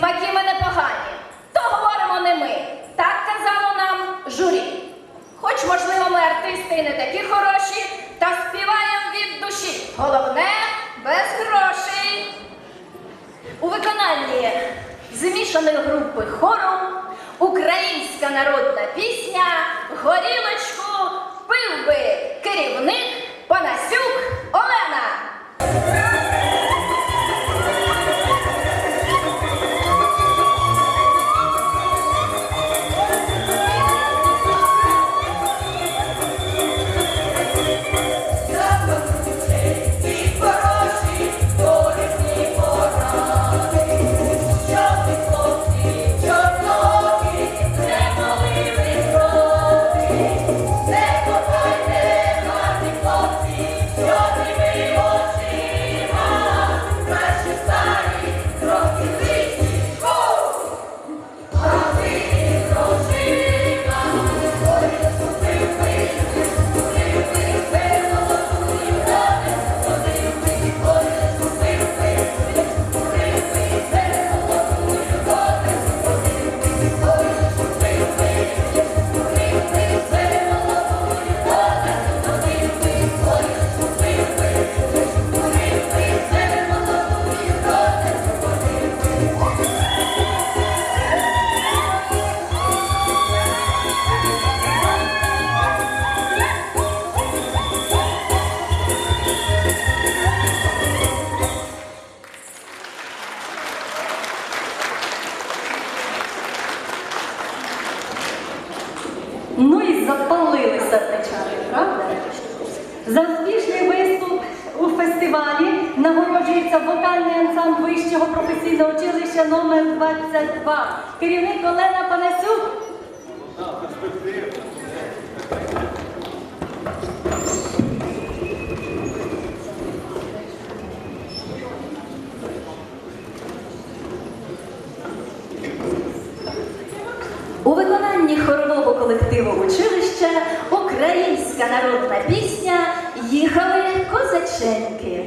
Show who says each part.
Speaker 1: непогані, то говоримо не ми. Так казало нам журі. Хоч, можливо, ми артисти не такі хороші, та співаємо від душі. Головне без грошей. У виконанні змішаної групи хору українська народна пісня Горілочку пив би керівник Панасюк
Speaker 2: Ну і запалили сердечани, правда? За успішний виступ у фестивалі нагороджується вокальний ансамбль вищого професійного училища номер 22 Керівник Олена Панасюк.
Speaker 1: У виконанні хорового колективу училища українська народна пісня Їхали козаченьки.